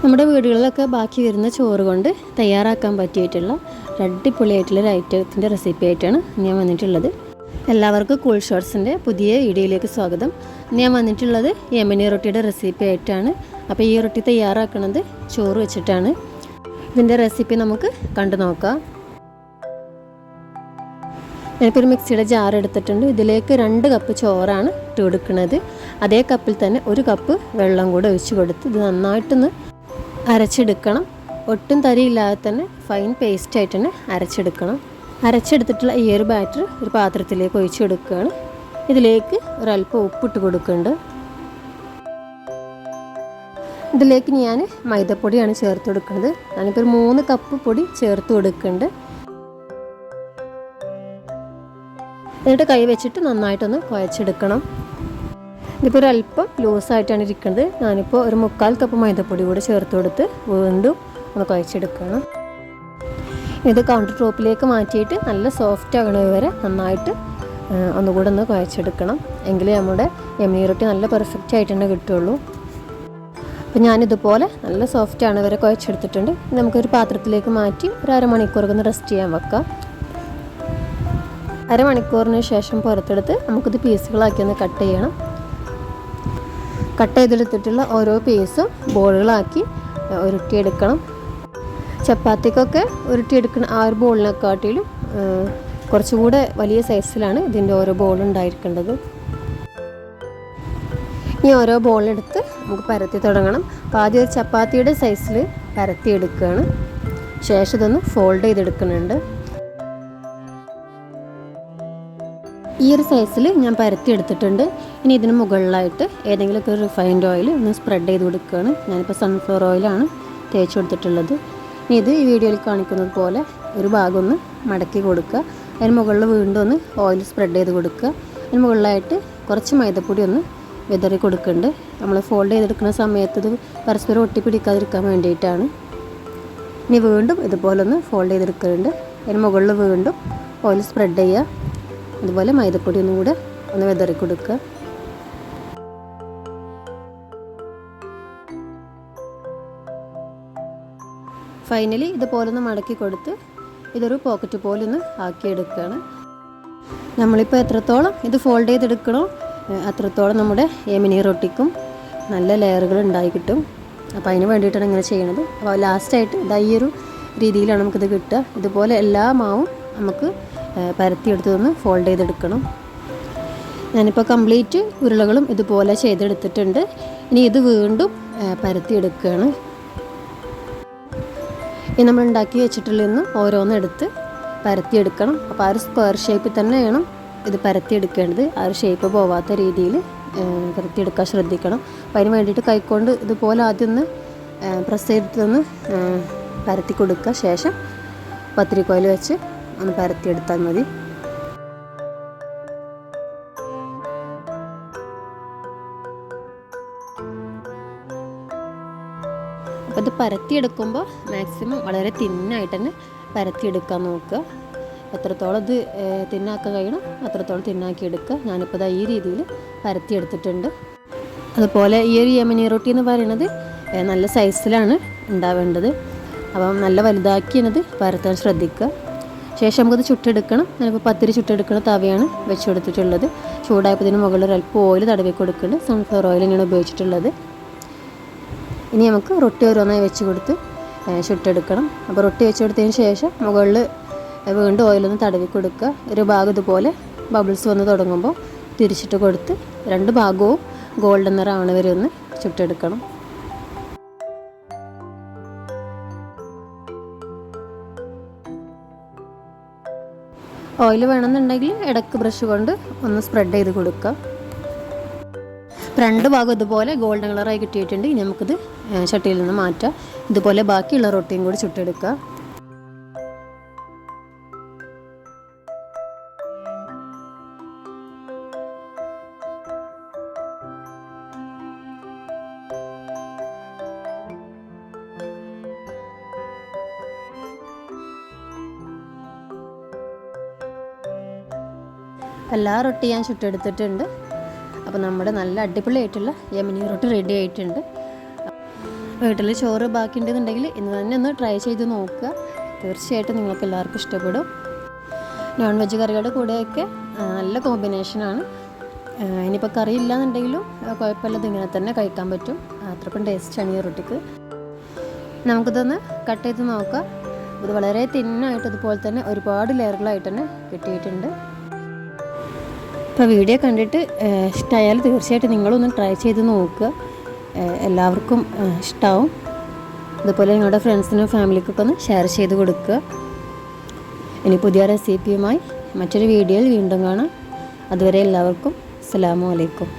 നമ്മുടെ വീടുകളിലൊക്കെ ബാക്കി വരുന്ന ചോറ് കൊണ്ട് തയ്യാറാക്കാൻ പറ്റിയിട്ടുള്ള അടിപൊളിയായിട്ടുള്ള ഒരു ഐറ്റത്തിന്റെ റെസിപ്പി ആയിട്ടാണ് ഞാൻ വന്നിട്ടുള്ളത്. എല്ലാവർക്കും കൂൾ ഷോർട്സിന്റെ പുതിയ വീഡിയോയിലേക്ക് സ്വാഗതം. ഞാൻ വന്നിട്ടുള്ളത് യമനി റൊട്ടിയുടെ റെസിപ്പി ആയിട്ടാണ്. അപ്പോൾ ഈ റൊട്ടി തയ്യാറാക്കുന്നത് ചോറ് വെച്ചിട്ടാണ്. ഇതിന്റെ റെസിപ്പി നമുക്ക് കണ്ടു നോക്കാം. ഞാനിപ്പോൾ മിക്സിയുടെ ജാർ എടുത്തിട്ടുണ്ട്. ഇതിലേക്ക് രണ്ട് കപ്പ് ചോറാണ് ഇട്ട് കൊടുക്കുന്നത്. അതേ കപ്പിൽ തന്നെ ഒരു കപ്പ് വെള്ളം കൂടെ ഒഴിച്ച് കൊടുത്ത് ഇത് നന്നായിട്ടൊന്ന് അരച്ചെടുക്കണം. ഒട്ടും തരിയില്ലാതെ തന്നെ ഫൈൻ പേസ്റ്റ് ആയിട്ട് തന്നെ അരച്ചെടുക്കണം. അരച്ചെടുത്തിട്ടുള്ള ഈ ഒരു ബാറ്റർ ഒരു പാത്രത്തിലേക്ക് ഒഴിച്ചു കൊടുക്കുകയാണ്. ഇതിലേക്ക് ഒരല്പം ഉപ്പിട്ട് കൊടുക്കുന്നുണ്ട്. ഇതിലേക്ക് ഞാൻ മൈദപ്പൊടിയാണ് ചേർത്ത് കൊടുക്കുന്നത്. ഞാനിപ്പോൾ ഒരു മൂന്ന് കപ്പ് പൊടി ചേർത്ത് കൊടുക്കുന്നുണ്ട്. എന്നിട്ട് കൈ വെച്ചിട്ട് നന്നായിട്ടൊന്ന് കുഴച്ചെടുക്കണം. ഇതിപ്പോൾ ഒരല്പം ലൂസായിട്ടാണ് ഇരിക്കുന്നത്. ഞാനിപ്പോൾ ഒരു മുക്കാൽ കപ്പ് മൈദപ്പൊടി കൂടെ ചേർത്ത് കൊടുത്ത് വീണ്ടും ഒന്ന് കുഴച്ചെടുക്കണം. ഇത് കൗണ്ടർ ടോപ്പിലേക്ക് മാറ്റിയിട്ട് നല്ല സോഫ്റ്റ് ആകണത് വരെ നന്നായിട്ട് ഒന്നുകൂടെ ഒന്ന് കുഴച്ചെടുക്കണം. എങ്കിലേ നമ്മുടെ യമനി റൊട്ടി നല്ല പെർഫെക്റ്റ് ആയിട്ട് തന്നെ കിട്ടുള്ളൂ. അപ്പോൾ ഞാനിതുപോലെ നല്ല സോഫ്റ്റ് ആണ് വരെ കുഴച്ചെടുത്തിട്ടുണ്ട്. നമുക്കൊരു പാത്രത്തിലേക്ക് മാറ്റി ഒരു അരമണിക്കൂറൊക്കെ ഒന്ന് റെസ്റ്റ് ചെയ്യാൻ വെക്കാം. അരമണിക്കൂറിന് ശേഷം പുറത്തെടുത്ത് നമുക്കിത് പീസുകളാക്കി ഒന്ന് കട്ട് ചെയ്യണം. കട്ട് ചെയ്തെടുത്തിട്ടുള്ള ഓരോ പീസും ബോളുകളാക്കി ഉരുട്ടിയെടുക്കണം. ചപ്പാത്തിക്കൊക്കെ ഉരുട്ടിയെടുക്കുന്ന ആ ഒരു ബോളിനെക്കാട്ടിലും കുറച്ചുകൂടെ വലിയ സൈസിലാണ് ഇതിന്റെ ഓരോ ബോൾ ഉണ്ടായിരിക്കേണ്ടത്. ഇനി ഓരോ ബോളെടുത്ത് നമുക്ക് പരത്തി തുടങ്ങണം. അപ്പോൾ ആദ്യം ഒരു ചപ്പാത്തിയുടെ സൈസിൽ പരത്തി എടുക്കുകയാണ് ശേഷം ഇതൊന്ന് ഫോൾഡ് ചെയ്തെടുക്കുന്നുണ്ട്. ഈ ഒരു സൈസിൽ ഞാൻ പരത്തി എടുത്തിട്ടുണ്ട്. ഇനി ഇതിന് മുകളിലായിട്ട് ഏതെങ്കിലുമൊക്കെ ഒരു റിഫൈൻഡ് ഓയിൽ ഒന്ന് സ്പ്രെഡ് ചെയ്ത് കൊടുക്കുകയാണ്. ഞാനിപ്പോൾ സൺഫ്ലവർ ഓയിലാണ് തേച്ച് കൊടുത്തിട്ടുള്ളത്. ഇനി ഇത് ഈ വീഡിയോയിൽ കാണിക്കുന്നത് പോലെ ഒരു ഭാഗം ഒന്ന് മടക്കി കൊടുക്കുക. അതിന് മുകളിൽ വീണ്ടും ഒന്ന് ഓയിൽ സ്പ്രെഡ് ചെയ്ത് കൊടുക്കുക. അതിന് മുകളിലായിട്ട് കുറച്ച് മൈദപ്പൊടി ഒന്ന് വിതറി കൊടുക്കുന്നുണ്ട്. നമ്മൾ ഫോൾഡ് ചെയ്തെടുക്കുന്ന സമയത്ത് ഇത് പരസ്പരം ഒട്ടിപ്പിടിക്കാതിരിക്കാൻ വേണ്ടിയിട്ടാണ്. ഇനി വീണ്ടും ഇതുപോലെ ഒന്ന് ഫോൾഡ് ചെയ്തെടുക്കുന്നുണ്ട്. അതിന് മുകളിൽ വീണ്ടും ഓയിൽ സ്പ്രെഡ് ചെയ്യുക. അതുപോലെ മൈദപ്പൊടി ഒന്നും കൂടെ ഒന്ന് വിതറി കൊടുക്കുക. ഫൈനലി ഇതുപോലെ ഒന്ന് മടക്കി കൊടുത്ത് ഇതൊരു പോക്കറ്റ് പോലെ ഒന്ന് ആക്കിയെടുക്കുകയാണ്. നമ്മളിപ്പോൾ എത്രത്തോളം ഇത് ഫോൾഡ് ചെയ്തെടുക്കണോ അത്രത്തോളം നമ്മുടെ എമിനി റൊട്ടിക്കും നല്ല ലെയറുകൾ ഉണ്ടായി കിട്ടും. അപ്പോൾ അതിന് വേണ്ടിയിട്ടാണ് ഇങ്ങനെ ചെയ്യണത്. അപ്പോൾ ലാസ്റ്റായിട്ട് ഇതാ ഈ ഒരു രീതിയിലാണ് നമുക്കിത് കിട്ടുക. ഇതുപോലെ എല്ലാ മാവും നമുക്ക് പരത്തിയെടുത്തൊന്ന് ഫോൾഡ് ചെയ്തെടുക്കണം. ഞാനിപ്പോൾ കംപ്ലീറ്റ് ഉരുളകളും ഇതുപോലെ ചെയ്തെടുത്തിട്ടുണ്ട്. ഇനി ഇത് വീണ്ടും പരത്തിയെടുക്കുകയാണ് ഇനി നമ്മൾ ഉണ്ടാക്കി വെച്ചിട്ടുള്ളതെന്ന് ഓരോന്നെടുത്ത് പരത്തിയെടുക്കണം. അപ്പോൾ ആ ഒരു സ്ക്വയർ ഷേപ്പിൽ തന്നെ വേണം ഇത് പരത്തിയെടുക്കേണ്ടത്. ആ ഒരു ഷേപ്പ് പോവാത്ത രീതിയിൽ പരത്തിയെടുക്കാൻ ശ്രദ്ധിക്കണം. അപ്പോൾ അതിന് വേണ്ടിയിട്ട് കൈക്കൊണ്ട് ഇതുപോലെ ആദ്യം ഒന്ന് പ്രസ് ചെയ്തിട്ടൊന്ന് പരത്തി കൊടുക്കുക ശേഷം പത്തിരിക്കോയിൽ വെച്ച് ഒന്ന് പരത്തിയെടുത്താൽ മതി. അപ്പോൾ ഇത് പരത്തിയെടുക്കുമ്പോൾ മാക്സിമം വളരെ തിന്നായിട്ട് തന്നെ പരത്തിയെടുക്കാൻ നോക്കുക. എത്രത്തോളം ഇത് തിന്നാക്കാൻ കഴിയണം അത്രത്തോളം തിന്നാക്കി എടുക്കുക. ഞാനിപ്പോൾ ഈ രീതിയിൽ പരത്തിയെടുത്തിട്ടുണ്ട്. അതുപോലെ ഈ ഒരു യമനി റൊട്ടി എന്ന് പറയുന്നത് നല്ല സൈസിലാണ് ഉണ്ടാവേണ്ടത്. അപ്പം നല്ല വലുതാക്കിയത് പരത്താൻ ശ്രദ്ധിക്കുക. ശേഷം നമുക്കത് ചുട്ടെടുക്കണം. ഞാനിപ്പോൾ പത്തിരി ചുട്ടെടുക്കുന്ന തവയാണ് വെച്ച് കൊടുത്തിട്ടുള്ളത് ചൂടായപ്പോൾ മുകളിൽ അല്പം ഓയിൽ തടവി കൊടുക്കുന്നുണ്ട്. സൺഫ്ലവർ ഓയിൽ തന്നെയാണ് ഉപയോഗിച്ചിട്ടുള്ളത്. ഇനി നമുക്ക് റൊട്ടി ഓരോന്നായി വെച്ച് കൊടുത്ത് ചുട്ടെടുക്കണം. അപ്പോൾ റൊട്ടി വെച്ച് കൊടുത്തതിന് ശേഷം മുകളിൽ വീണ്ടും ഓയിലൊന്ന് തടവി കൊടുക്കുക. ഒരു ഭാഗം ഇതുപോലെ ബബിൾസ് വന്ന് തുടങ്ങുമ്പോൾ തിരിച്ചിട്ട് കൊടുത്ത് രണ്ട് ഭാഗവും ഗോൾഡൻ നിറമാണ് വരെ ഒന്ന് ചുട്ടെടുക്കണം. ഓയിൽ വേണമെന്നുണ്ടെങ്കിൽ ഇടയ്ക്ക് ബ്രഷ് കൊണ്ട് ഒന്ന് സ്പ്രെഡ് ചെയ്ത് കൊടുക്കുക രണ്ട് ഭാഗം ഇതുപോലെ ഗോൾഡൻ കളറായി കിട്ടിയിട്ടുണ്ട്. ഇനി നമുക്കിത് ചട്ടിയിൽ നിന്ന് മാറ്റാം. ഇതുപോലെ ബാക്കിയുള്ള റൊട്ടിയും കൂടി ചുട്ടെടുക്കുക എല്ലാ റൊട്ടി ഞാൻ ചുട്ടെടുത്തിട്ടുണ്ട്. അപ്പോൾ നമ്മുടെ നല്ല അടിപൊളിയായിട്ടുള്ള യമനി റൊട്ടി റെഡി ആയിട്ടുണ്ട്. വീട്ടിൽ ചോറ് ബാക്കിയുണ്ടെന്നുണ്ടെങ്കിൽ ഇന്ന് തന്നെ ഒന്ന് ട്രൈ ചെയ്ത് നോക്കുക. തീർച്ചയായിട്ടും നിങ്ങൾക്ക് എല്ലാവർക്കും ഇഷ്ടപ്പെടും. നോൺ വെജ് കറികളുടെ കൂടെയൊക്കെ നല്ല കോമ്പിനേഷനാണ് ഇനിയിപ്പോൾ കറി ഇല്ലാന്നുണ്ടെങ്കിലും ആ, കുഴപ്പമില്ല ഇതിങ്ങനെ തന്നെ കഴിക്കാൻ പറ്റും. അത്രക്കും ടേസ്റ്റാണ് ഈ റൊട്ടിക്ക്. നമുക്കിതൊന്ന് കട്ട് ചെയ്ത് നോക്കാം. ഇത് വളരെ തിന്നായിട്ട് ഇതുപോലെ തന്നെ ഒരുപാട് ലെയറുകളായിട്ട് തന്നെ കിട്ടിയിട്ടുണ്ട്. ഇപ്പോൾ വീഡിയോ കണ്ടിട്ട് ഇഷ്ടമായാൽ തീർച്ചയായിട്ടും നിങ്ങളൊന്ന് ട്രൈ ചെയ്ത് നോക്കുക. എല്ലാവർക്കും ഇഷ്ടമാവും അതുപോലെ നിങ്ങളുടെ ഫ്രണ്ട്സിനും ഫാമിലിക്കൊക്കെ ഒന്ന് ഷെയർ ചെയ്ത് കൊടുക്കുക. ഇനി പുതിയ റെസിപ്പിയുമായി മറ്റൊരു വീഡിയോയിൽ വീണ്ടും കാണാം. അതുവരെ എല്ലാവർക്കും അസ്സലാമു അലൈക്കും.